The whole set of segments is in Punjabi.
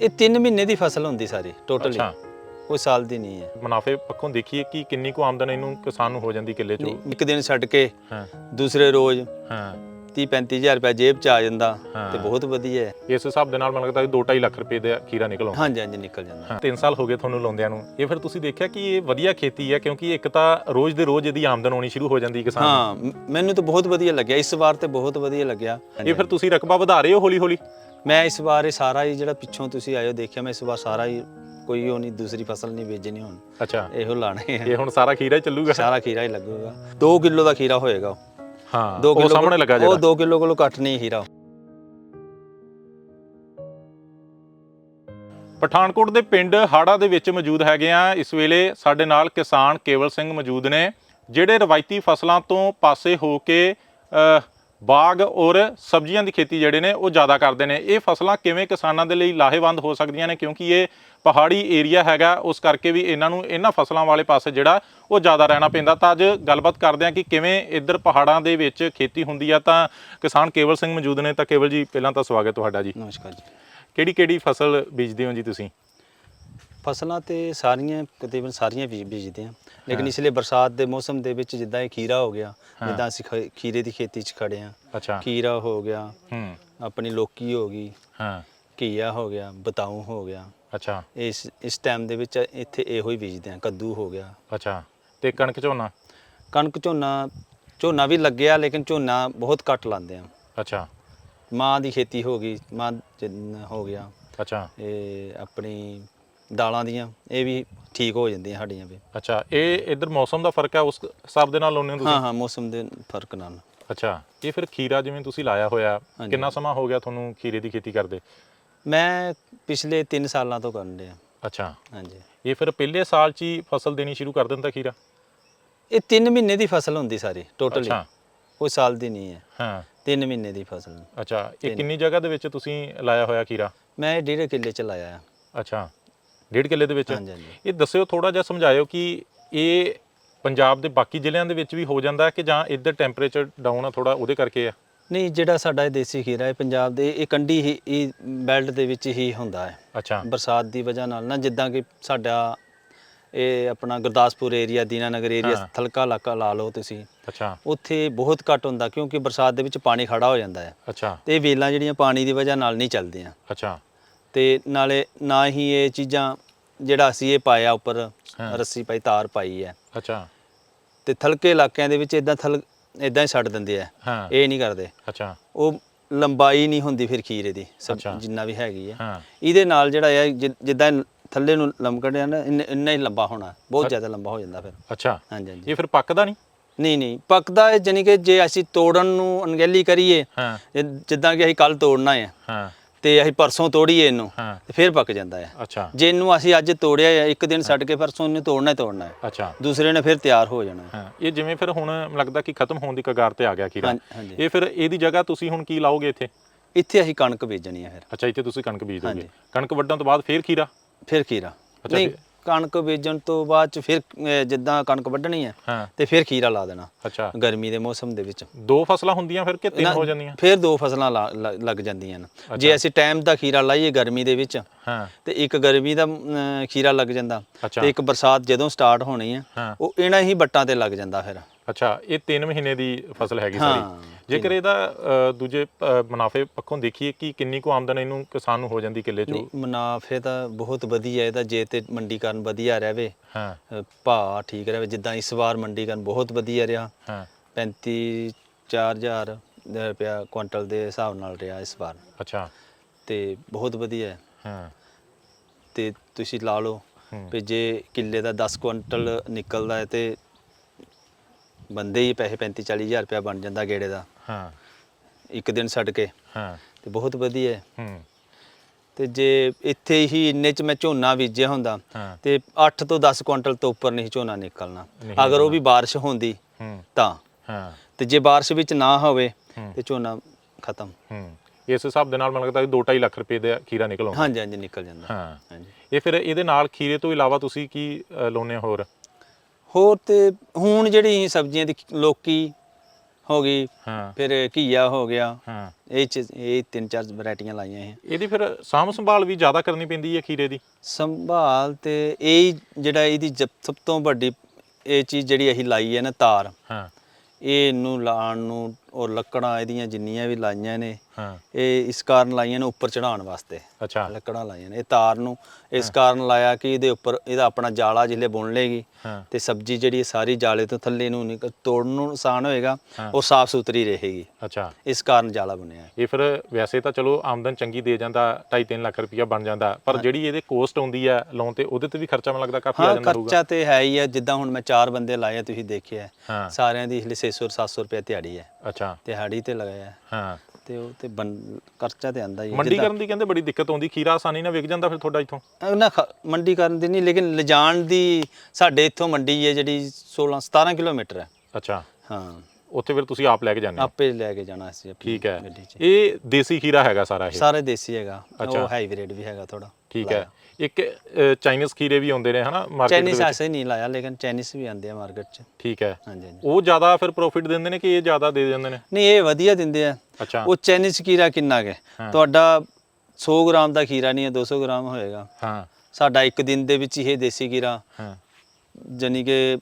ਇਹ 3 ਮਹੀਨੇ ਦੀ ਫਸਲ ਹੁੰਦੀ ਸਾਰੀ ਟੋਟਲੀ। ਅੱਛਾ। ਕੋਈ ਸਾਲ ਦੀ ਨਹੀਂ ਹੈ। ਮੁਨਾਫੇ ਪੱਖੋਂ ਦੇਖੀਏ ਕਿ ਕਿੰਨੀ ਕੁ ਆਮਦਨ ਇਹਨੂੰ ਕਿਸਾਨ ਨੂੰ ਹੋ ਜਾਂਦੀ ਕਿੱਲੇ ਚੋਂ? ਇੱਕ ਦਿਨ ਛੱਡ ਕੇ ਹਾਂ। ਦੂਸਰੇ ਰੋਜ਼ ਹਾਂ। 30 35000 ਰੁਪਏ ਜੇਬ ਚ ਆ ਜਾਂਦਾ। ਤੇ ਬਹੁਤ ਵਧੀਆ ਹੈ। ਇਸ ਹਿਸਾਬ ਦੇ ਨਾਲ ਮੈਨੂੰ ਲੱਗਦਾ 2.5 ਲੱਖ ਰੁਪਏ ਦਾ ਖੀਰਾ ਨਿਕਲ ਆਉਂਦਾ। ਹਾਂਜੀ ਹਾਂਜੀ ਨਿਕਲ ਜਾਂਦਾ। ਹਾਂ 3 ਸਾਲ ਹੋ ਗਏ ਤੁਹਾਨੂੰ ਲਾਉਂਦਿਆਂ ਨੂੰ। ਇਹ ਫਿਰ ਤੁਸੀਂ ਦੇਖਿਆ ਕਿ ਇਹ ਵਧੀਆ ਖੇਤੀ ਹੈ ਕਿਉਂਕਿ ਇੱਕ ਤਾਂ ਰੋਜ਼ ਦੇ ਰੋਜ਼ ਇਹਦੀ ਆਮਦਨ ਆਉਣੀ ਸ਼ੁਰੂ ਹੋ ਜਾਂਦੀ ਕਿਸਾਨ ਹਾਂ ਮੈਨੂੰ ਤਾਂ ਬਹੁਤ ਵਧੀਆ ਲੱਗਿਆ। ਇਸ ਵਾਰ ਤੇ ਬਹੁਤ ਵਧੀਆ ਲੱਗਿਆ। ਇਹ ਫਿਰ ਤੁਸੀਂ ਰਕਬਾ ਵਧਾ ਰਹੇ ਹੋ ਹੌਲੀ ਹੌਲੀ ਮੈਂ ਇਸ ਵਾਰ ਇਹ ਸਾਰਾ ਹੀ ਜਿਹੜਾ ਪਿੱਛੋਂ ਤੁਸੀਂ ਆਇਓ ਦੇਖਿਆ ਮੈਂ ਇਸ ਵਾਰ ਸਾਰਾ ਹੀ ਕੋਈ ਉਹ ਨਹੀਂ ਦੂਸਰੀ ਫਸਲ ਨਹੀਂ ਵੇਚਣੀ ਹੁਣ। ਅੱਛਾ। ਇਹੋ ਲਾਣੇ ਆ। ਇਹ ਹੁਣ ਸਾਰਾ ਖੀਰਾ ਹੀ ਚੱਲੂਗਾ? ਸਾਰਾ ਖੀਰਾ ਹੀ ਲੱਗੂਗਾ। 2 ਕਿਲੋ ਦਾ ਖੀਰਾ ਹੋਏਗਾ ਉਹ। ਹਾਂ ਦੋ ਉਹ ਕਿਲੋ ਸਾਹਮਣੇ ਲੱਗਾ ਉਹ ਜਿਹੜਾ 2 ਕਿਲੋ ਕੋਲੋਂ ਘੱਟ ਨਹੀਂ ਖੀਰਾ। ਪਠਾਨਕੋਟ ਦੇ ਪਿੰਡ ਹਾੜਾ ਦੇ ਵਿੱਚ ਮੌਜੂਦ ਹੈਗੇ ਆ। ਇਸ ਵੇਲੇ ਸਾਡੇ ਨਾਲ ਕਿਸਾਨ ਕੇਵਲ ਸਿੰਘ ਮੌਜੂਦ ਨੇ ਜਿਹੜੇ ਰਵਾਇਤੀ ਫਸਲਾਂ ਤੋਂ ਪਾਸੇ ਹੋ ਕੇ ਬਾਗ ਔਰ ਸਬਜ਼ੀਆਂ ਦੀ ਖੇਤੀ ਜਿਹੜੇ ਨੇ ਉਹ ਜ਼ਿਆਦਾ ਕਰਦੇ ਨੇ। ਇਹ ਫਸਲਾਂ ਕਿਵੇਂ ਕਿਸਾਨਾਂ ਦੇ ਲਈ ਲਾਹੇਵੰਦ ਹੋ ਸਕਦੀਆਂ ਨੇ? ਕਿਉਂਕਿ ਇਹ ਪਹਾੜੀ ਏਰੀਆ ਹੈਗਾ ਉਸ ਕਰਕੇ ਵੀ ਇਹਨਾਂ ਨੂੰ ਇਹਨਾਂ ਫਸਲਾਂ ਵਾਲੇ ਪਾਸੇ ਜਿਹੜਾ ਉਹ ਜ਼ਿਆਦਾ ਰਹਿਣਾ ਪੈਂਦਾ। ਤਾਂ ਅੱਜ ਗੱਲਬਾਤ ਕਰਦੇ ਆ ਕਿ ਕਿਵੇਂ ਇੱਧਰ ਪਹਾੜਾਂ ਦੇ ਵਿੱਚ ਖੇਤੀ ਹੁੰਦੀ ਆ। ਤਾਂ ਕਿਸਾਨ ਕੇਵਲ ਸਿੰਘ ਮੌਜੂਦ ਨੇ। ਤਾਂ ਕੇਵਲ ਜੀ ਪਹਿਲਾਂ ਤਾਂ ਸਵਾਗਤ ਤੁਹਾਡਾ ਜੀ। ਨਮਸਕਾਰ ਜੀ। ਕਿਹੜੀ ਕਿਹੜੀ ਫਸਲ ਬੀਜਦੇ ਹੋ ਜੀ ਤੁਸੀਂ? ਫਸਲਾਂ ਤੇ ਸਾਰੀਆਂ ਤਕਰੀਬਨ ਸਾਰੀਆਂ ਬੀਜ ਬੀਜਦੇ ਆ ਲੇਕਿਨ ਇਸ ਲਈ ਬਰਸਾਤ ਦੇ ਮੌਸਮ ਦੇ ਵਿੱਚ ਜਿੱਦਾਂ ਇਹ ਖੀਰਾ ਹੋ ਗਿਆ ਜਿੱਦਾਂ ਅਸੀਂ ਖ- ਖੀਰੇ ਦੀ ਖੇਤੀ 'ਚ ਖੜੇ ਆ ਅੱਛਾ। ਖੀਰਾ ਹੋ ਗਿਆ ਹੂੰ। ਆਪਣੀ ਲੋਕੀ ਹੋ ਗਈ ਹਾਂ। ਘੀਆ ਹੋ ਗਿਆ ਬਤਾਊ ਹੋ ਗਿਆ। ਅੱਛਾ। ਇਸ ਇਸ ਟਾਈਮ ਦੇ ਵਿੱਚ ਇੱਥੇ ਇਹੋ ਹੀ ਬੀਜਦੇ ਆ ਕੱਦੂ ਹੋ ਗਿਆ। ਅੱਛਾ। ਤੇ ਕਣਕ ਝੋਨਾ? ਕਣਕ ਝੋਨਾ ਝੋਨਾ ਵੀ ਲੱਗਿਆ ਲੇਕਿਨ ਝੋਨਾ ਬਹੁਤ ਘੱਟ ਲਾਉਂਦੇ ਆ ਅੱਛਾ। ਮਾਂ ਦੀ ਖੇਤੀ ਹੋ ਗਈ ਮਾਂ ਜਿੰਨਾ ਹੋ ਗਿਆ। ਅੱਛਾ। ਇਹ ਆਪਣੀ ਦਾਲਾਂ ਦੀਆਂ ਇਹ ਵੀ ਠੀਕ ਹੋ ਜਾਂਦੀਆਂ ਸਾਡੀਆਂ ਵੀ। ਅੱਛਾ ਇਹ ਇੱਧਰ ਮੌਸਮ ਦਾ ਫ਼ਰਕ ਹੈ ਉਸ ਹਿਸਾਬ ਦੇ ਨਾਲ ਲਾਉਂਦੇ ਹੋ ਹਾਂ ਤੁਸੀਂ? ਹਾਂ ਮੌਸਮ ਦੇ ਫ਼ਰਕ ਨਾਲ। ਅੱਛਾ ਇਹ ਫਿਰ ਖੀਰਾ ਜਿਵੇਂ ਤੁਸੀਂ ਲਾਇਆ ਹੋਇਆ ਹਾਂਜੀ। ਕਿੰਨਾ ਸਮਾਂ ਹੋ ਗਿਆ ਤੁਹਾਨੂੰ ਖੀਰੇ ਦੀ ਖੇਤੀ ਕਰਦੇ? ਮੈਂ ਪਿਛਲੇ 3 ਸਾਲਾਂ ਤੋਂ ਕਰਨ ਡਿਆ। ਅੱਛਾ। ਹਾਂਜੀ। ਇਹ ਫਿਰ ਪਹਿਲੇ ਸਾਲ 'ਚ ਹੀ ਫਸਲ ਦੇਣੀ ਸ਼ੁਰੂ ਕਰ ਦਿੰਦਾ ਖੀਰਾ? ਇਹ 3 ਮਹੀਨੇ ਦੀ ਫਸਲ ਹੁੰਦੀ ਸਾਰੀ ਟੋਟਲੀ। ਅੱਛਾ। ਕੋਈ ਸਾਲ ਦੀ ਨਹੀਂ ਹੈ। ਹਾਂ। 3 ਮਹੀਨੇ ਦੀ ਫਸਲ। ਅੱਛਾ ਇਹ ਤਿੰਨ। ਕਿੰਨੀ ਜਗ੍ਹਾ ਦੇ ਵਿੱਚ ਤੁਸੀਂ ਲਾਇਆ ਹੋਇਆ ਖੀਰਾ? ਮੈਂ ਇਹ ਡੇਢ ਕਿੱਲੇ ਚ ਲਾਇਆ ਆ। ਅੱਛਾ। ਡੇਢ ਕਿੱਲੇ ਦੇ ਵਿੱਚ। ਹਾਂਜੀ ਹਾਂਜੀ। ਇਹ ਦੱਸਿਓ ਥੋੜਾ ਜਿਹਾ ਸਮਝਾਇਓ ਕਿ ਇਹ ਪੰਜਾਬ ਦੇ ਬਾਕੀ ਜ਼ਿਲ੍ਹਿਆਂ ਦੇ ਵਿੱਚ ਵੀ ਹੋ ਜਾਂਦਾ ਹੈ ਕਿ ਜਾਂ ਇੱਧਰ ਟੈਂਪਰੇਚਰ ਡਾਊਨ ਆ ਥੋੜਾ ਉਹਦੇ ਕਰਕੇ ਆ? ਨਹੀਂ ਜਿਹੜਾ ਸਾਡਾ ਇਹ ਦੇਸੀ ਖੀਰਾ ਹੈ ਪੰਜਾਬ ਦੇ ਇਹ ਕੰਢੀ ਹੀ ਇਹ ਬੈਲਟ ਦੇ ਵਿੱਚ ਹੀ ਹੁੰਦਾ ਹੈ। ਅੱਛਾ। ਬਰਸਾਤ ਦੀ ਵਜ੍ਹਾ ਨਾਲ ਨਾ ਜਿੱਦਾਂ ਕਿ ਸਾਡਾ ਇਹ ਆਪਣਾ ਗੁਰਦਾਸਪੁਰ ਏਰੀਆ ਦੀਨਾਨਗਰ ਏਰੀਆ ਹਾਂ। ਥਲਕਾ ਇਲਾਕਾ ਲਾ ਲਓ ਤੁਸੀਂ। ਅੱਛਾ। ਉੱਥੇ ਬਹੁਤ ਘੱਟ ਹੁੰਦਾ ਕਿਉਂਕਿ ਬਰਸਾਤ ਦੇ ਵਿੱਚ ਪਾਣੀ ਖੜਾ ਹੋ ਜਾਂਦਾ ਹੈ। ਅੱਛਾ। ਤੇ ਇਹ ਵੇਲਾਂ ਜਿਹੜੀਆਂ ਪਾਣੀ ਦੀ ਵਜ੍ਹਾ ਨਾਲ ਨਹੀਂ ਚੱਲਦੀਆਂ। ਅੱਛਾ। ਤੇ ਨਾਲੇ ਨਾ ਹੀ ਇਹ ਚੀਜ਼ਾਂ ਜਿਹੜਾ ਅਸੀਂ ਇਹ ਪਾਇਆ ਉੱਪਰ ਹਾਂ। ਰੱਸੀ ਪਾਈ ਤਾਰ ਪਾਈ ਹੈ। ਅੱਛਾ। ਤੇ ਥਲਕੇ ਇਲਾਕਿਆਂ ਦੇ ਵਿੱਚ ਇਦਾਂ ਥਲ ਇਦਾਂ ਹੀ ਛੱਡ ਦਿੰਦੇ ਆ। ਹਾਂ। ਇਹ ਨਹੀਂ ਕਰਦੇ। ਅੱਛਾ। ਉਹ ਲੰਬਾਈ ਨਹੀਂ ਹੁੰਦੀ ਫਿਰ ਖੀਰੇ ਦੀ ਸਭ ਅੱਛਾ। ਜਿੰਨਾ ਵੀ ਹੈਗੀ ਹੈ ਹਾਂ। ਇਹਦੇ ਨਾਲ ਜਿਹੜਾ ਹੈ ਜਿ- ਜਿੱਦਾਂ ਥੱਲੇ ਨੂੰ ਲੰਮਕੜਿਆ ਨਾ ਇੰਨਾ ਇੰਨਾ ਹੀ ਲੰਬਾ ਹੋਣਾ ਬਹੁਤ ਜ਼ਿਆਦਾ ਲੰਬਾ ਹੋ ਜਾਂਦਾ ਫਿਰ। ਅੱਛਾ। ਹਾਂਜੀ ਹਾਂਜੀ। ਇਹ ਫਿਰ ਪੱਕਦਾ ਨਹੀਂ? ਨਹੀਂ ਨਹੀਂ। ਪੱਕਦਾ ਹੈ ਜਾਣੀ ਕਿ ਜੇ ਅਸੀਂ ਤੋੜਨ ਨੂੰ ਅਣਗਹਿਲੀ ਕਰੀਏ ਹਾਂ। ਜਿੱਦਾਂ ਕਿ ਅਸੀਂ ਕੱਲ ਤੋੜਨਾ ਹੈ ਹਾਂ। ਤੇ ਅਸੀਂ ਪਰਸੋਂ ਤੋੜੀਏ ਇਹਨੂੰ ਹਾਂ। ਤੇ ਫਿਰ ਪੱਕ ਜਾਂਦਾ ਹੈ ਅੱਛਾ। ਜੇ ਇਹਨੂੰ ਅਸੀਂ ਅੱਜ ਤੋੜਿਆ ਹੈ ਇੱਕ ਦਿਨ ਛੱਡ ਕੇ ਪਰਸੋਂ ਇਹਨੂੰ ਤੋੜਨਾ ਹੀ ਤੋੜਨਾ ਹੈ ਅੱਛਾ। ਦੂਸਰੇ ਨੇ ਫਿਰ ਤਿਆਰ ਹੋ ਜਾਣਾ। ਹੈ ਹਾਂ ਇਹ ਜਿਵੇਂ ਫਿਰ ਹੁਣ ਲੱਗਦਾ ਕਿ ਖਤਮ ਹੋਣ ਦੀ ਕਗਾਰ ਤੇ ਆ ਗਿਆ ਖੀਰਾ ਹਾਂਜੀ, ਹਾਂਜੀ। ਇਹ ਫਿਰ ਇਹਦੀ ਜਗ੍ਹਾ ਤੁਸੀਂ ਹੁਣ ਕੀ ਲਾਓਗੇ ਇੱਥੇ? ਇੱਥੇ ਅਸੀਂ ਕਣਕ ਬੀਜਣੀ ਹੈ ਫਿਰ। ਅੱਛਾ ਇੱਥੇ ਤੁਸੀਂ ਕਣਕ ਬੀਜ ਦੋਗੇ ਹਾਂਜੀ। ਕਣਕ ਵੱਢਣ ਤੋਂ ਬਾਅਦ ਫੇਰ ਖੀਰਾ ਫਿਰ ਖੀਰਾ ਅੱਛਾ, ਨਹੀਂ ਫਿਰ- ਕਣਕ ਬੀਜਣ ਤੋਂ ਬਾਅਦ ਚ ਫਿਰ ਅਹ, ਜਿੱਦਾਂ ਕਣਕ ਵੱਢਣੀ ਹੈ ਹਾਂ। ਤੇ ਫਿਰ ਖੀਰਾ ਲਾ ਦੇਣਾ ਅੱਛਾ। ਗਰਮੀ ਦੇ ਮੌਸਮ ਦੇ ਵਿੱਚ। ਦੋ ਫਸਲਾਂ ਹੁੰਦੀਆਂ ਫਿਰ ਕਿ ਤਿੰਨ ਨਾ, ਹੋ ਜਾਂਦੀਆਂ? ਫਿਰ ਦੋ ਫਸਲਾਂ ਲਾ- ਲ- ਲੱਗ ਜਾਂਦੀਆਂ ਨੇ। ਜੇ ਅਸੀਂ ਟਾਈਮ ਦਾ ਖੀਰਾ ਲਾਈਏ ਗਰਮੀ ਦੇ ਵਿੱਚ ਹਾਂ। ਤੇ ਇੱਕ ਗਰਮੀ ਦਾ ਅਮ, ਖੀਰਾ ਲੱਗ ਜਾਂਦਾ ਅੱਛਾ। ਤੇ ਇੱਕ ਬਰਸਾਤ ਜਦੋਂ ਸਟਾਰਟ ਹੋਣੀ ਹੈ ਹਾਂ। ਉਹ ਇਹਨਾਂ ਹੀ ਬੱਟਾਂ ਤੇ ਲੱਗ ਜਾਂਦਾ ਫਿਰ। ਅੱਛਾ ਇਹ 3 ਮਹੀਨੇ ਦੀ ਫਸਲ ਹੈਗੀ ਸਾਰੀ। ਜੇਕਰ ਇਹਦਾ ਦੂਜੇ ਮੁਨਾਫੇ ਪੱਖੋਂ ਦੇਖੀਏ ਕਿ ਕਿੰਨੀ ਕੁ ਆਮਦਨ ਇਹਨੂੰ ਕਿਸਾਨ ਨੂੰ ਹੋ ਜਾਂਦੀ ਕਿੱਲੇ ਚੋਂ? ਮੁਨਾਫੇ ਤਾਂ ਬਹੁਤ ਵਧੀਆ ਇਹਦਾ ਜੇ ਤੇ ਮੰਡੀਕਰਨ ਵਧੀਆ ਰਹੇ ਹਾਂ। ਭਾਅ ਠੀਕ ਰਹੇ ਜਿੱਦਾਂ ਇਸ ਵਾਰ ਮੰਡੀਕਰਨ ਬਹੁਤ ਵਧੀਆ ਰਿਹਾ। ਹਾਂ। 35 4000 ਰੁਪਇਆ ਕੁਇੰਟਲ ਦੇ ਹਿਸਾਬ ਨਾਲ ਰਿਹਾ ਇਸ ਵਾਰ। ਅੱਛਾ। ਤੇ ਬਹੁਤ ਵਧੀਆ ਹੈ। ਹਾਂ। ਤੇ ਤੁਸੀਂ ਲਾ ਲਓ। ਵੀ ਜੇ ਕਿੱਲੇ ਦਾ 10 ਕੁਇੰਟਲ ਨਿਕਲਦਾ ਹੈ ਤੇ ਬੰਦੇ ਹੀ ਪੈਸੇ 35 40000 ਰੁਪਇਆ ਬਣ ਜਾਂਦਾ ਗੇੜੇ ਦਾ। ਹਾਂ। ਇੱਕ ਦਿਨ ਛੱਡ ਕੇ। ਹਾਂ। ਤੇ ਬਹੁਤ ਵਧੀਆ ਹੈ। ਹੂੰ। ਤੇ ਜੇ ਇੱਥੇ ਹੀ ਇੰਨੇ ਚ ਮੈਂ ਝੋਨਾ ਬੀਜਿਆ ਹੁੰਦਾ ਹਾਂ। ਤੇ 8 ਤੋਂ 10 ਕੁਇੰਟਲ ਤੋਂ ਉੱਪਰ ਨਹੀਂ ਝੋਨਾ ਨਿਕਲਣਾ। ਨਹੀਂ ਅਗਰ ਉਹ ਵੀ ਬਾਰਿਸ਼ ਹੁੰਦੀ ਹੂੰ। ਤਾਂ। ਹਾਂ। ਤੇ ਜੇ ਬਾਰਿਸ਼ ਵਿੱਚ ਨਾ ਹੋਵੇ ਹੂੰ। ਤੇ ਝੋਨਾ ਖਤਮ। ਹੂੰ। ਇਸ ਹਿਸਾਬ ਦੇ ਨਾਲ ਮੈਨੂੰ ਲੱਗਦਾ 2.5 ਲੱਖ ਰੁਪਏ ਦਾ ਖੀਰਾ ਨਿਕਲ ਆਉਂਦਾ। ਹਾਂਜੀ ਹਾਂਜੀ ਨਿਕਲ ਜਾਂਦਾ। ਹਾਂ। ਹਾਂਜੀ। ਇਹ ਫਿਰ ਇਹਦੇ ਨਾਲ ਖੀਰੇ ਤੋਂ ਇਲਾਵਾ ਤੁਸੀਂ ਕੀ ਹੋ ਹੋਰ? ਹੋਰ ਤੇ ਹੁਣ ਜਿਹੜੀ ਸਬਜ਼ੀਆਂ ਦੀ ਲੋਕੀ ਹੋ ਗਈ ਹਾਂ। ਫਿਰ ਘੀਆ ਹੋ ਗਿਆ। ਹਾਂ। ਇਹ ਚ ਇਹ ਤਿੰਨ ਚਾਰ ਵੈਰਾਈਟੀਆਂ ਲਾਈਆਂ ਇਹ। ਇਹਦੀ ਫਿਰ ਸਾਂਭ ਸੰਭਾਲ ਵੀ ਜ਼ਿਆਦਾ ਕਰਨੀ ਪੈਂਦੀ ਹੈ ਖੀਰੇ ਦੀ? ਸੰਭਾਲ ਤੇ ਇਹ ਜਿਹੜਾ ਇਹਦੀ ਸਭ ਤੋਂ ਵੱਡੀ ਇਹ ਚੀਜ਼ ਜਿਹੜੀ ਅਸੀਂ ਲਾਈ ਹੈ ਨਾ ਤਾਰ ਹਾਂ। ਇਹ ਇਹਨੂੰ ਲਾਉਣ ਨੂੰ ਔਰ ਲੱਕੜਾਂ ਇਹਦੀਆਂ ਜਿੰਨੀਆਂ ਵੀ ਲਾਈਆਂ ਨੇ ਹਾਂ। ਇਹ ਇਸ ਕਾਰਨ ਲਾਈਆਂ ਨੇ ਉੱਪਰ ਚੜਾਉਣ ਵਾਸਤੇ। ਅੱਛਾ। ਲੱਕੜਾਂ ਲਾਈਆਂ ਨੇ। ਇਹ ਤਾਰ ਨੂੰ ਇਸ ਕਾਰਨ ਲਾਇਆ ਕਿ ਇਹਦੇ ਉੱਪਰ ਇਹਦਾ ਆਪਣਾ ਜਾਲਾ ਜਿਲੇ ਬੁਣ ਲੇਗੀ ਤੇ ਸਬਜ਼ੀ ਜਿਹੜੀ ਸਾਰੀ ਜਾਲੇ ਤੋਂ ਥੱਲੇ ਨੂੰ ਤੋੜਨ ਨੂੰ ਆਸਾਨ ਹੋਏਗਾ। ਉਹ ਸਾਫ਼ ਸੁਥਰੀ ਰਹੇਗੀ। ਅੱਛਾ। ਇਸ ਕਾਰਨ ਜਾਲਾ ਬਣਿਆ। ਇਹ ਫਿਰ ਵੈਸੇ ਤਾਂ ਚਲੋ ਆਮਦਨ ਚੰਗੀ ਦੇ ਜਾਂਦਾ 2.5 ਲੱਖ ਰੁਪਇਆ ਬਣ ਜਾਂਦਾ ਪਰ ਜਿਹੜੀ ਇਹਦੇ ਕੋਸਟ ਆਉਂਦੀ ਹੈ ਲਾਉਣ ਤੇ ਉਹਦੇ ਤੇ ਵੀ ਖਰਚਾ ਮੈਨੂੰ ਲੱਗਦਾ ਕਾਫੀ ਆ ਜਾਂਦਾ ਹੋਊਗਾ। ਖਰਚਾ ਤੇ ਹੈ ਹੀ ਹੈ ਜਿੱਦਾਂ ਹੁਣ ਮੈਂ ਚਾਰ ਬੰਦੇ ਲਾਏ ਤੁਸੀਂ ਦੇਖਿਆ ਸਾਰਿਆਂ ਦੀ ਇਸ ਲਈ 600 700 ਰੁਪਏ ਦਿਹਾੜੀ ਹੈ। ਅੱਛਾ। ਦਿਹਾੜੀ ਤੇ ਲਗਾਇਆ ਹੈ। ਤੇ ਉਹ ਤੇ ਖਰਚਾ ਤੇ ਆਂਦਾ ਹੀ ਹੈ। ਮੰਡੀ ਕਰਨ ਦੀ ਕਹਿੰਦੇ ਬੜੀ ਦਿੱਕਤ ਆਉਂਦੀ ਖੀਰਾ ਆਸਾਨੀ ਨਾਲ ਵਿਕ ਜਾਂਦਾ ਫਿਰ ਤੁਹਾਡਾ ਇੱਥੋਂ? ਨਾ ਖ- ਮੰਡੀ ਕਰਨ ਦੀ ਨਹੀਂ ਲੇਕਿਨ ਲਿਜਾਣ ਦੀ ਸਾਡੇ ਇੱਥੋਂ ਮੰਡੀ ਹੈ ਜਿਹੜੀ 16 17 ਕਿਲੋਮੀਟਰ ਹੈ। ਅੱਛਾ। ਹਾਂ। ਉੱਥੇ ਫਿਰ ਤੁਸੀਂ ਆਪ ਲੈ ਕੇ ਜਾਂਦੇ ਹੋ? ਆਪੇ ਲੈ ਕੇ ਜਾਣਾ ਸੀ ਆਪਣੀ ਠੀਕ ਹੈ। ਗੱਡੀ 'ਚ। ਇਹ ਦੇਸੀ ਖੀਰਾ ਹੈਗਾ ਸਾਰਾ ਇਹ? ਸਾਰੇ ਦੇਸੀ ਹੈਗਾ। ਉਹ ਹਾਈਬ੍ਰਿਡ ਵੀ ਹੈਗਾ ਥੋੜਾ ਠੀਕ ਹੈ। ਇੱਕ ਚਾਈਨੀਜ਼ ਖੀਰੇ ਵੀ ਆਉਂਦੇ ਨੇ ਹਨਾ ਮਾਰਕੀਟ ਦੇ ਚਾਈਨੀਜ਼ ਵਿੱਚ? ਐਸੇ ਨਹੀਂ ਲਾਇਆ ਲੇਕਿਨ ਚਾਈਨੀਜ਼ ਵੀ ਆਉਂਦੇ ਆ ਮਾਰਕੀਟ 'ਚ। ਠੀਕ ਹੈ। ਹਾਂਜੀ ਹਾਂਜੀ। ਉਹ ਜ਼ਿਆਦਾ ਫਿਰ ਪ੍ਰੋਫਿਟ ਦਿੰਦੇ ਨੇ ਕਿ ਇਹ ਜ਼ਿਆਦਾ ਦੇ ਦਿੰਦੇ ਨੇ? ਨਹੀਂ ਇਹ ਵਧੀਆ ਦਿੰਦੇ ਆ। ਅੱਛਾ। ਉਹ ਚਾਈਨੀਜ਼ ਖੀਰਾ ਕਿੰਨਾ ਹੈ। ਤੁਹਾਡਾ 100 ਗ੍ਰਾਮ ਦਾ ਖੀਰਾ ਨਹੀਂ ਹੈ 200 ਗ੍ਰਾਮ ਹੋਏਗਾ। ਹਾਂ। ਸਾਡਾ ਇੱਕ ਦਿਨ ਦੇ ਵਿੱਚ ਇਹ ਦੇਸੀ ਖੀਰਾ ਹਾਂ। ਜਾਨੀ ਕਿ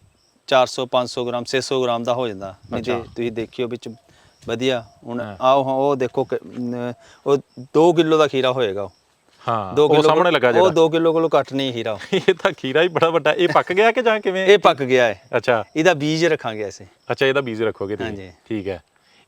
400 500 ਗ੍ਰਾਮ 600 ਗ੍ਰਾਮ ਦਾ ਹੋ ਜਾਂਦਾ। ਨਹੀਂ ਤੇ। ਤੁਸੀਂ ਦੇਖਿਓ ਵਿੱਚ ਵਧੀਆ। ਹੁਣ ਹਾਂ। ਆਓ ਹਾਂ ਉਹ ਦੇਖੋ ਉਹ 2 ਕਿਲੋ ਦਾ ਖੀਰਾ ਹੋਏਗਾ ਹਾਂ 2 ਉਹ ਸਾਹਮਣੇ ਲੱਗਾ ਉਹ ਜਿਹੜਾ 2 ਕਿਲੋ ਕੋਲੋਂ ਘੱਟ ਨਹੀਂ ਉਹ। ਇਹ ਤਾਂ ਖੀਰਾ ਹੀ ਬੜਾ ਵੱਡਾ ਇਹ ਪੱਕ ਗਿਆ ਕਿ ਜਾਂ ਕਿਵੇਂ? ਇਹ ਪੱਕ ਗਿਆ ਹੈ। ਅੱਛਾ। ਇਹਦਾ ਬੀਜ ਰੱਖਾਂਗੇ ਅਸੀਂ। ਅੱਛਾ ਇਹਦਾ ਬੀਜ ਰੱਖੋਗੇ ਤੁਸੀਂ। ਹਾਂਜੀ। ਠੀਕ ਹੈ।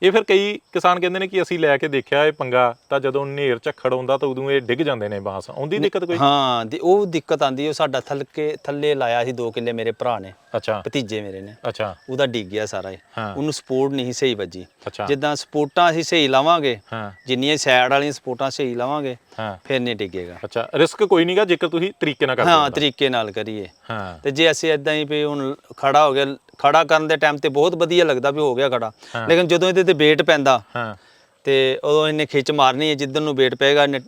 ਇਹ ਫਿਰ ਕਈ ਕਿਸਾਨ ਕਹਿੰਦੇ ਨੇ ਕਿ ਅਸੀਂ ਲੈ ਕੇ ਦੇਖਿਆ ਇਹ ਪੰਗਾ ਤਾਂ ਜਦੋਂ ਨੇਰ ਝੱਖੜ ਆਉਂਦਾ ਤਾਂ ਉਦੋਂ ਇਹ ਡਿੱਗ ਜਾਂਦੇ ਨੇ ਬਾਂਸ। ਆਉਂਦੀ ਦਿੱਕਤ ਕੋਈ? ਹਾਂ ਦੀ ਉਹ ਦਿੱਕਤ ਆਂਦੀ ਹੈ ਉਹ ਸਾਡਾ ਥਲਕੇ ਥੱਲੇ ਲਾਇਆ ਸੀ 2 ਕਿੱਲੇ ਮੇਰੇ ਭਰਾ ਨੇ। ਅੱਛਾ। ਭਤੀਜੇ ਮੇਰੇ ਨੇ। ਅੱਛਾ। ਉਹਦਾ ਡਿੱਗ ਗਿਆ ਸਾਰਾ ਹੀ। ਉਹਨੂੰ ਸਪੋਰਟ ਨਹੀਂ ਸਹੀ ਵੱਜੀ। ਜਿੱਦਾਂ ਸਪੋਰਟਾਂ ਅਸੀਂ ਸਹੀ ਲਾਵਾਂਗੇ ਹਾਂ। ਜਿੰਨੀਆਂ ਸਾਈਡ ਵਾਲੀਆਂ ਸਪੋਰਟਾਂ ਸਹੀ ਲਾਵਾਂਗੇ ਹਾਂ। ਫਿਰ ਨਹੀਂ ਡਿੱਗੇਗਾ। ਅੱਛਾ ਰਿਸਕ ਕੋਈ ਨਹੀਂਗਾ ਜੇਕਰ ਤੁਸੀਂ ਤਰੀਕੇ ਨਾਲ ਕਰਦੇ ਹਾਂ ਹੋ ਤਰੀਕੇ ਨਾਲ ਕਰੀਏ। ਹਾਂ। ਤੇ ਜੇ ਅਸੀਂ ਇਦਾਂ ਹੀ ਵੀ ਹੁਣ ਖੜਾ ਹੋ ਗਿਆ ਖੜਾ ਕਰਨ ਦੇ ਟਾਈਮ ਤੇ ਬਹੁਤ ਵਧੀਆ ਲੱਗਦਾ ਵੀ ਹੋ ਗਿਆ ਖੜਾ। ਲੇਕਿਨ ਜਦੋਂ ਇਹਦੇ ਤੇ weight ਪੈਂਦਾ। ਹਾਂ। ਤੇ ਉਦੋਂ ਇਹਨੇ ਖਿੱਚ ਮਾਰਨੀ ਹੈ ਜਿੱਦਨ ਨੂੰ weight ਪਏਗਾ ਇਹਨੇ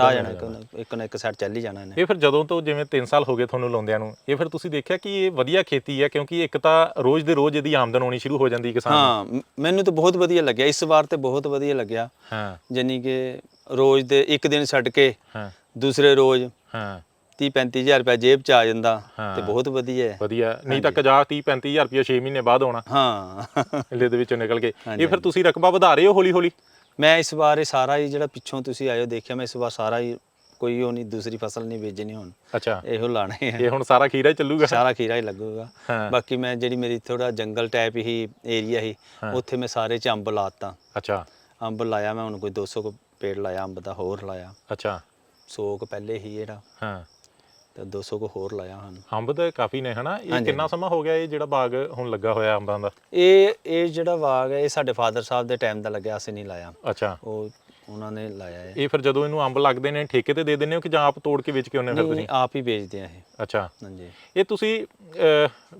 ਆ ਜਾਣਾ ਇੱਕ ਨਾ- ਇੱਕ ਨਾ ਇੱਕ ਸਾਈਡ ਚੱਲ ਹੀ ਜਾਣਾ ਇਹਨੇ। ਇਹ ਫਿਰ ਜਦੋਂ ਤੋਂ ਜਿਵੇਂ 3 ਸਾਲ ਹੋ ਗਏ ਤੁਹਾਨੂੰ ਲਾਉਂਦਿਆਂ ਨੂੰ ਇਹ ਫਿਰ ਤੁਸੀਂ ਦੇਖਿਆ ਕਿ ਇਹ ਵਧੀਆ ਖੇਤੀ ਹੈ ਕਿਉਂਕਿ ਇੱਕ ਤਾਂ ਰੋਜ਼ ਦੇ ਰੋਜ਼ ਇਹਦੀ ਆਮਦਨ ਆਉਣੀ ਸ਼ੁਰੂ ਹੋ ਜਾਂਦੀ ਕਿਸਾਨ ਹਾਂ ਮ- ਮੈਨੂੰ ਤਾਂ ਬਹੁਤ ਵਧੀਆ ਲੱਗਿਆ ਇਸ ਵਾਰ ਤੇ ਬਹੁਤ ਵਧੀਆ ਲੱਗਿਆ। ਹਾਂ। ਜਾਨੀ ਕਿ ਰੋਜ਼ ਦੇ ਇੱਕ ਦਿਨ ਛੱਡ ਕੇ ਹਾਂ। ਦੂਸਰੇ ਰੋਜ਼ ਹਾਂ। 30 35000 ਰੁਪਏ ਜੇਬ ਚ ਆ ਜਾਂਦਾ ਹਾਂ। ਤੇ ਬਹੁਤ ਵਧੀਆ ਹੈ। ਵਧੀਆ। ਨਹੀਂ ਤਾਂ 50 30 35000 ਰੁਪਏ 6 ਮਹੀਨੇ ਬਾਅਦ ਆਉਣਾ। ਹਾਂ। ਇਹਦੇ ਦੇ ਵਿੱਚੋਂ ਨਿਕਲ ਕੇ। ਇਹ ਫਿਰ ਤੁਸੀਂ ਰਕਬਾ ਵਧਾ ਰਹੇ ਹੋ ਹੌਲੀ ਹੌਲੀ ਮੈਂ ਇਸ ਵਾਰ ਇਹ ਸਾਰਾ ਹੀ ਜਿਹੜਾ ਪਿੱਛੋਂ ਤੁਸੀਂ ਆਇਓ ਦੇਖਿਆ ਮੈਂ ਇਸ ਵਾਰ ਸਾਰਾ ਹੀ ਕੋਈ ਉਹ ਨਹੀਂ ਦੂਸਰੀ ਫਸਲ ਨਹੀਂ ਬੀਜਣੀ ਹੁਣ। ਅੱਛਾ। ਇਹੋ ਲਾਣੇ ਆ। ਇਹ ਹੁਣ ਸਾਰਾ ਖੀਰਾ ਹੀ ਚੱਲੂਗਾ? ਸਾਰਾ ਖੀਰਾ ਹੀ ਲੱਗੂਗਾ। ਹਾਂ। ਬਾਕੀ ਮੈਂ ਜਿਹੜੀ ਮੇਰੀ ਥੋੜਾ ਜੰਗਲ ਟਾਈਪ ਹੀ ਏਰੀਆ ਹੀ। ਉੱਥੇ ਮੈਂ ਸਾਰੇ ਚ ਅੰਬ ਲਾਤਾ। ਅੱਛਾ। ਅੰਬ ਲਾਇਆ ਮੈਂ ਹੁਣ ਕੋਈ 200 ਕੁ ਪੇੜ ਲਾਇਆ ਅੰਬ ਦਾ ਹੋਰ ਲਾਇਆ। ਅੱਛਾ। 100 ਕੁ ਪਹਿਲੇ ਹੀ ਜਿਹੜਾ ਹਾਂ। ਤੇ 200 ਕੁ ਹੋਰ ਲਾਇਆ ਹਨ। ਅੰਬ ਤਾਂ ਕਾਫੀ ਨੇ ਹਨਾ? ਇਹ ਕਿੰਨਾ ਸਮਾਂ ਹੋ ਗਿਆ ਇਹ ਜਿਹੜਾ ਬਾਗ ਹੁਣ ਲੱਗਾ ਹੋਇਆ ਅੰਬਾਂ ਦਾ? ਇਹ ਇਹ ਜਿਹੜਾ ਬਾਗ ਹੈ ਇਹ ਸਾਡੇ ਫਾਦਰ ਸਾਹਿਬ ਦੇ ਟਾਈਮ ਦਾ ਲੱਗਿਆ ਅਸੀਂ ਨਹੀਂ ਲਾਇਆ। ਅੱਛਾ। ਉਹ ਉਹਨਾਂ ਨੇ ਲਾਇਆ ਹੈ। ਇਹ ਫਿਰ ਜਦੋਂ ਇਹਨੂੰ ਅੰਬ ਲੱਗਦੇ ਨੇ ਠੇਕੇ ਤੇ ਦੇ ਦਿੰਦੇ ਹੋ ਕਿ ਜਾਂ ਆਪ ਤੋੜ ਕੇ ਵੇਚ ਕੇ ਹੋ ਫਿਰ ਤੁਸੀਂ? ਆਪ ਹੀ ਵੇਚਦੇ ਆ ਇਹ। ਅੱਛਾ। ਹਾਂਜੀ। ਇਹ ਤੁਸੀਂ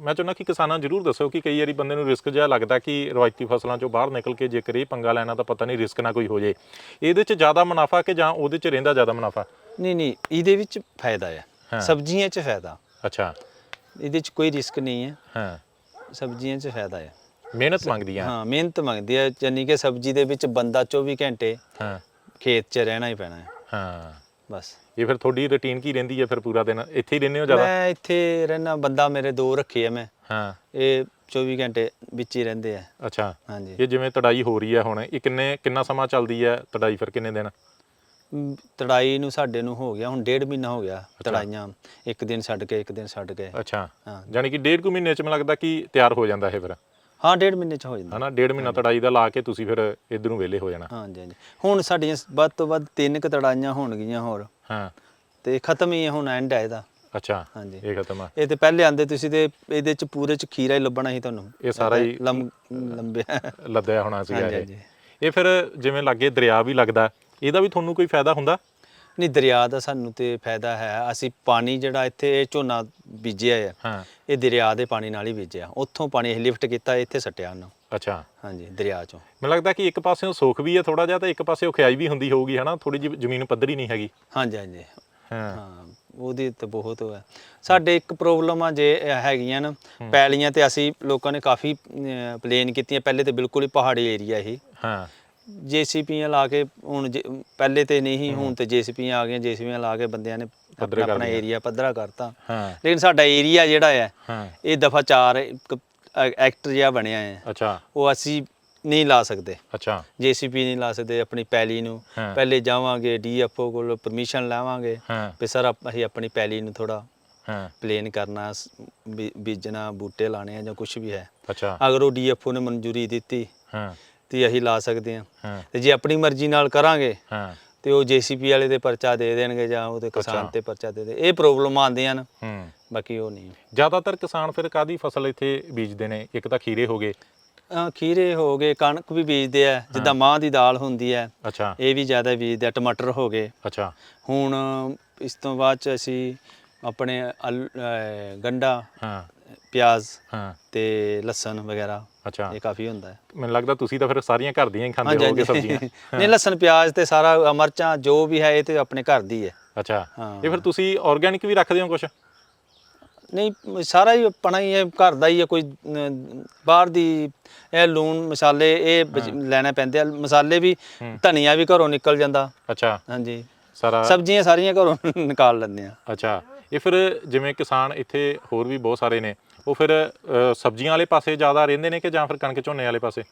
ਮੈਂ ਚਾਹੁੰਦਾ ਕਿ ਕਿਸਾਨਾਂ ਨੂੰ ਜ਼ਰੂਰ ਦੱਸੋ ਕਿ ਕਈ ਵਾਰੀ ਬੰਦੇ ਨੂੰ ਰਿਸਕ ਜਿਹਾ ਲੱਗਦਾ ਕਿ ਰਵਾਇਤੀ ਫਸਲਾਂ ਚੋਂ ਬਾਹਰ ਨਿਕਲ ਕੇ ਜੇਕਰ ਇਹ ਪੰਗਾ ਲੈਣਾ ਤਾਂ ਪਤਾ ਨਹੀਂ ਰਿਸਕ ਨਾ ਕੋਈ ਹੋ ਜੇ। ਇਹਦੇ 'ਚ ਜ਼ਿਆਦਾ ਮੁਨਾਫਾ ਕਿ ਜਾਂ ਉਹਦੇ 'ਚ ਰਹਿੰਦਾ ਜ਼ਿਆਦਾ ਮੁਨਾਫਾ? ਨਹੀਂ ਨਹੀਂ ਇਹਦੇ ਵਿੱਚ ਫਾਇਦਾ ਹਾਂ। ਹੈ। ਸਬਜ਼ੀਆਂ 'ਚ ਫਾਇਦਾ। ਅੱਛਾ। ਇਹਦੇ 'ਚ ਕੋਈ ਰਿਸਕ ਨਹੀਂ ਹੈ। ਹਾਂ। ਸਬਜ਼ੀਆਂ 'ਚ ਫਾਇਦਾ ਹੈ। ਮਿਹਨਤ ਮੰਗਦੀਆਂ ਹਾਂ ਮਿਹਨਤ ਮੰਗਦੀ ਹੈ ਯਾਨੀ ਕਿ ਸਬਜ਼ੀ ਦੇ ਵਿੱਚ ਬੰਦਾ 24 ਘੰਟੇ ਹਾਂ। ਖੇਤ 'ਚ ਰਹਿਣਾ ਹੀ ਪੈਣਾ ਹੈ। ਹਾਂ। ਬਸ। ਇਹ ਫਿਰ ਤੁਹਾਡੀ ਰੁਟੀਨ ਕੀ ਰਹਿੰਦੀ ਹੈ ਫਿਰ ਪੂਰਾ ਦਿਨ? ਇੱਥੇ ਹੀ ਰਹਿੰਦੇ ਹੋ ਜ਼ਿਆਦਾ? ਮੈਂ ਇੱਥੇ ਰਹਿਣਾ ਬੰਦਾ ਮੇਰੇ ਦੋ ਰੱਖੇ ਆ ਮੈਂ। ਹਾਂ। ਇਹ 24 ਘੰਟੇ ਵਿੱਚ ਹੀ ਰਹਿੰਦੇ ਆ। ਅੱਛਾ। ਹਾਂਜੀ। ਇਹ ਜਿਵੇਂ ਤੜਾਈ ਹੋ ਰਹੀ ਹੈ ਹੁਣ ਇਹ ਕਿੰਨੇ ਕਿੰਨਾ ਸਮਾਂ ਚੱਲਦੀ ਹੈ ਤੜਾਈ ਫਿਰ ਕਿੰਨੇ ਦਿਨ? ਤੜਾਈ ਨੂੰ ਸਾਡੇ ਨੂੰ ਹੋ ਗਿਆ ਹੁਣ ਡੇਢ ਮਹੀਨਾ ਹੋ ਗਿਆ ਤੜਾਈਆਂ। ਇੱਕ ਦਿਨ ਛੱਡ ਕੇ ਇੱਕ ਦਿਨ ਛੱਡ ਕੇ। ਅੱਛਾ। ਹਾਂ। ਯਾਨੀ ਕਿ ਡੇਢ ਕੁ ਮਹੀਨੇ 'ਚ ਮੈਨੂੰ ਲੱਗਦਾ ਕਿ ਤਿਆਰ ਹੋ ਜਾਂਦਾ ਇਹ ਫਿਰ। ਹਾਂ ਡੇਢ ਮਹੀਨੇ 'ਚ ਹੋ ਜਾਂਦਾ। ਹਨਾ ਡੇਢ ਮਹੀਨਾ ਤੜਾਈ ਦਾ ਲਾ ਕੇ ਤੁਸੀਂ ਫਿਰ ਇਧਰ ਨੂੰ ਵਿਹਲੇ ਹੋ ਜਾਣਾ। ਹਾਂਜੀ ਹਾਂਜੀ। ਹੁਣ ਸਾਡੀਆਂ ਵੱਧ ਤੋਂ ਵੱਧ ਤਿੰਨ ਕੁ ਤੜਾਈਆਂ ਹੋਣਗੀਆਂ ਹੋਰ। ਹਾਂ। ਤੇ ਖਤਮ ਹੀ ਹੈ ਹੁਣ ਐਂਡ ਹੈ ਇਹਦਾ। ਅੱਛਾ। ਹਾਂਜੀ। ਇਹ ਖਤਮ ਆ। ਇਹ ਤੇ ਪਹਿਲੇ ਆਂਦੇ ਤੁਸੀਂ ਤੇ ਇਹਦੇ ਚ ਪੂਰੇ ਚ ਖੀਰਾ ਹੀ ਲੱਭਣਾ ਸੀ ਤੁਹਾਨੂੰ। ਇਹ ਸਾਰਾ ਹੀ ਲੰਬਿਆ ਲੱਦਿਆ ਹੋਣਾ ਸੀਗਾ ਇਹ। ਇਹ ਫਿਰ ਜਿਵੇਂ ਲਾਗੇ ਦਰਿਆ ਵੀ ਲੱਗਦਾ ਇਹਦਾ ਵੀ ਤੁਹਾਨੂੰ ਕੋਈ ਫਾਇਦਾ ਹੁੰਦਾ? ਨਹੀਂ ਦਰਿਆ ਦਾ ਸਾਨੂੰ ਤੇ ਫਾਇਦਾ ਹੈ। ਅਸੀਂ ਪਾਣੀ ਜਿਹੜਾ ਇੱਥੇ ਇਹ ਝੋਨਾ ਬੀਜਿਆ ਹੈ ਹਾਂ। ਇਹ ਦਰਿਆ ਦੇ ਪਾਣੀ ਨਾਲ ਹੀ ਬੀਜਿਆ। ਉੱਥੋਂ ਪਾਣੀ ਲਿਫਟ ਕੀਤਾ ਇੱਥੇ ਸੱਟਿਆ ਉਹਨੂੰ। ਅੱਛਾ। ਹਾਂਜੀ ਦਰਿਆ ਚੋਂ। ਮੈਨੂੰ ਲੱਗਦਾ ਕਿ ਇੱਕ ਪਾਸਿਓਂ ਸੁੱਖ ਵੀ ਹੈ ਥੋੜਾ ਜਿਹਾ ਤਾਂ ਇੱਕ ਪਾਸਿਓਂ ਖਿਆਈ ਵੀ ਹੁੰਦੀ ਹੋਊਗੀ ਹਨਾ? ਥੋੜੀ ਜਿਹੀ ਜ਼ਮੀਨ ਪੱਧਰੀ ਨਹੀਂ ਹੈਗੀ। ਹਾਂਜੀ ਹਾਂਜੀ। ਹਾਂ। ਉਹਦੀ ਤੇ ਬਹੁਤ ਹੈ। ਸਾਡੇ ਇੱਕ ਪ੍ਰੋਬਲਮ ਆ ਜੇ ਹੈਗੀਆਂ ਨਾ ਪੈਲੀਆਂ ਤੇ ਅਸੀਂ ਲੋਕਾਂ ਨੇ ਕਾਫੀ ਪਲੇਨ ਕੀਤੀਆਂ। ਪਹਿਲੇ ਤੇ ਬਿਲਕੁਲ ਹੀ ਪਹਾੜੀ ਏਰੀਆ ਇਹ ਹਾਂ। ਜੇਸੀਪੀਆਂ ਲਾ ਕੇ ਹੁਣ ਜੇ- ਪਹਿਲੇ ਤੇ ਨਹੀਂ ਸੀ, ਹੁਣ ਤੇ ਜੇਸੀਪੀਆਂ ਆ ਗਈਆਂ ਜੇਸੀਪੀਆਂ ਲਾ ਕੇ ਬੰਦਿਆਂ ਨੇ ਪੱਧਰੇ ਆਪਣਾ ਕਰ ਆਪਣਾ ਦਿੱਤੇ। ਏਰੀਆ ਪੱਧਰਾ ਕਰਤਾ। ਹਾਂ। ਲੇਕਿਨ ਸਾਡਾ ਏਰੀਆ ਜਿਹੜਾ ਹੈ ਹਾਂ। ਇਹ ਦਫਾ 4 ਐਕਟ ਜਿਹਾ ਬਣਿਆ ਹੈ। ਅੱਛਾ। ਉਹ ਅਸੀਂ ਨਹੀਂ ਲਾ ਸਕਦੇ। ਅੱਛਾ। ਜੇਸੀਪੀ ਨਹੀਂ ਲਾ ਸਕਦੇ ਆਪਣੀ ਪੈਲੀ ਨੂੰ। ਹਾਂ। ਪਹਿਲੇ ਜਾਵਾਂਗੇ ਡੀਐਫਓ ਕੋਲ ਪਰਮਿਸ਼ਨ ਲਾਵਾਂਗੇ। ਹਾਂ। ਵੀ ਸਰ ਆਪ- ਅਸੀਂ ਆਪਣੀ ਪੈਲੀ ਨੂੰ ਥੋੜਾ ਹਾਂ। ਪਲੇਨ ਕਰਨਾ ਸ- ਬੀ- ਬੀਜਣਾ ਬੂਟੇ ਲਾਣੇ ਆ ਜਾਂ ਕੁਝ ਵੀ ਹੈ। ਅੱਛਾ। ਅਗਰ ਉਹ ਡੀਐਫਓ ਨੇ ਮਨਜ਼ੂਰੀ ਦਿੱਤੀ ਹਾਂ। ਤੇ ਅਸੀਂ ਲਾ ਸਕਦੇ ਹਾਂ। ਤੇ ਜੇ ਆਪਣੀ ਮਰਜ਼ੀ ਨਾਲ ਕਰਾਂਗੇ ਹਾਂ। ਤੇ ਉਹ ਜੀਸੀਪੀ ਵਾਲੇ ਦੇ ਪਰਚਾ ਦੇ ਦੇਣਗੇ ਜਾਂ ਉਹਦੇ ਕਿਸਾਨ ਅੱਛਾ। ਤੇ ਪਰਚਾ ਦੇ ਦੇ। ਇਹ ਪ੍ਰੋਬਲਮ ਆਉਂਦੀਆਂ ਨੇ ਹੂੰ। ਬਾਕੀ ਉਹ ਨਹੀਂ। ਜ਼ਿਆਦਾਤਰ ਕਿਸਾਨ ਫਿਰ ਕਾਦੀ ਫਸਲ ਇੱਥੇ ਬੀਜਦੇ ਨੇ? ਇੱਕ ਤਾਂ ਖੀਰੇ ਹੋ ਗਏ। ਖੀਰੇ ਹੋ ਗਏ ਕਣਕ ਵੀ ਬੀਜਦੇ ਆ। ਜਿੱਦਾਂ ਮਾਂ ਦੀ ਦਾਲ ਹੁੰਦੀ ਹੈ ਅੱਛਾ। ਇਹ ਵੀ ਜ਼ਿਆਦਾ ਬੀਜਦੇ ਆ। ਟਮਾਟਰ ਹੋ ਗਏ। ਅੱਛਾ। ਹੁਣ ਇਸ ਤੋਂ ਬਾਅਦ ਚ ਅਸੀਂ ਆਪਣੇ ਗੰਡਾ ਹਾਂ। ਪਿਆਜ਼ ਹਾਂ। ਤੇ ਲਸਣ ਵਗੈਰਾ। ਅੱਛਾ। ਇਹ ਕਾਫੀ ਹੁੰਦਾ ਹੈ। ਮੈਨੂੰ ਲੱਗਦਾ ਤੁਸੀਂ ਤਾਂ ਫਿਰ ਸਾਰੀਆਂ ਘਰ ਦੀਆਂ ਹੀ ਖਾਂਦੇ ਹੋਵੋਗੇ ਸਬਜ਼ੀਆਂ। ਨਹੀਂ ਲਸਣ ਪਿਆਜ਼ ਤੇ ਸਾਰਾ ਮਿਰਚਾਂ ਜੋ ਵੀ ਹੈ ਇਹ ਤੇ ਆਪਣੇ ਘਰ ਦੀ ਹੈ। ਅੱਛਾ। ਇਹ ਫਿਰ ਤੁਸੀਂ ਆਰਗੈਨਿਕ ਵੀ ਰੱਖਦੇ ਹੋ ਕੁਝ ਨਹੀਂ ਸਾਰਾ ਹੀ ਆਪਣਾ ਹੀ ਹੈ ਘਰ ਦਾ ਹੀ ਹੈ ਕੋਈ ਬਾਹਰ ਦੀ ਇਹ ਲੂਣ ਮਸਾਲੇ ਇਹ ਲੈਣੇ ਪੈਂਦੇ ਆ। ਮਸਾਲੇ ਵੀ ਧਨੀਆ ਵੀ ਘਰੋਂ ਨਿਕਲ ਜਾਂਦਾ। ਅੱਛਾ। ਹਾਂਜੀ। ਸਾਰਾ ਸਬਜ਼ੀਆਂ ਸਾਰੀਆਂ ਘਰੋਂ ਨਿਕਾਲ ਲੈਂਦੇ ਆ। ਅੱਛਾ। ਇਹ ਫਿਰ ਜਿਵੇਂ ਕਿਸਾਨ ਇੱਥੇ ਹੋਰ ਵੀ ਬਹੁਤ ਸਾਰੇ ਨੇ ਉਹ ਫਿਰ ਸਬਜ਼ੀਆਂ ਵਾਲੇ ਪਾਸੇ ਜ਼ਿਆਦਾ ਰਹਿੰਦੇ ਨੇ ਕਿ ਜਾਂ ਫਿਰ ਕਣਕ ਝੋਨੇ ਵਾਲੇ ਪਾਸੇ?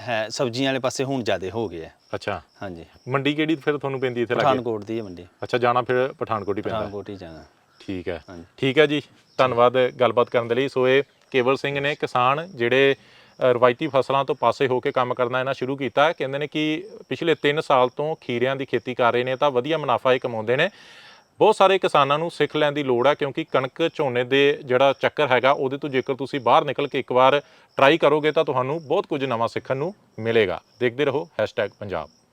ਹੈ ਸਬਜ਼ੀਆਂ ਵਾਲੇ ਪਾਸੇ ਹੁਣ ਜ਼ਿਆਦੇ ਹੋ ਗਏ ਆ। ਅੱਛਾ। ਹਾਂਜੀ। ਮੰਡੀ ਕਿਹੜੀ ਫਿਰ ਤੁਹਾਨੂੰ ਪੈਂਦੀ ਇੱਥੇ ਲੱਗੇ? ਪਠਾਨਕੋਟ ਦੀ ਹੈ ਮੰਡੀ। ਅੱਛਾ ਜਾਣਾ ਫਿਰ ਪਠਾਨਕੋਟ ਹੀ ਪੈਂਦਾ। ਪਠਾਨਕੋਟ ਹੀ ਜਾਣਾ। ਠੀਕ ਹੈ। ਠੀਕ ਹੈ ਜੀ ਧੰਨਵਾਦ ਗੱਲਬਾਤ ਕਰਨ ਦੇ ਲਈ। ਸੋ ਇਹ ਕੇਵਲ ਸਿੰਘ ਨੇ ਕਿਸਾਨ ਜਿਹੜੇ ਰਵਾਇਤੀ ਫਸਲਾਂ ਤੋਂ ਪਾਸੇ ਹੋ ਕੇ ਕੰਮ ਕਰਨਾ ਇਹਨਾਂ ਸ਼ੁਰੂ ਕੀਤਾ। ਕਹਿੰਦੇ ਨੇ ਕਿ ਪਿਛਲੇ 3 ਸਾਲ ਤੋਂ ਖੀਰਿਆਂ ਦੀ ਖੇਤੀ ਕਰ ਰਹੇ ਨੇ ਤਾਂ ਵਧੀਆ ਮੁਨਾਫਾ ਇਹ ਕਮਾਉਂਦੇ ਨੇ। ਬਹੁਤ ਸਾਰੇ ਕਿਸਾਨਾਂ ਨੂੰ ਸਿੱਖ ਲੈਣ ਦੀ ਲੋੜ ਹੈ ਕਿਉਂਕਿ ਕਣਕ ਝੋਨੇ ਦੇ ਜਿਹੜਾ ਚੱਕਰ ਹੈਗਾ, ਉਹਦੇ ਤੋਂ ਜੇਕਰ ਤੁਸੀਂ ਬਾਹਰ ਨਿਕਲ ਕੇ ਇੱਕ ਵਾਰ ਟਰਾਈ ਕਰੋਗੇ ਤਾਂ ਤੁਹਾਨੂੰ ਬਹੁਤ ਕੁਝ ਨਵਾਂ ਸਿੱਖਣ ਨੂੰ ਮਿਲੇਗਾ। ਦੇਖਦੇ ਰਹੋ #ਪੰਜਾਬ।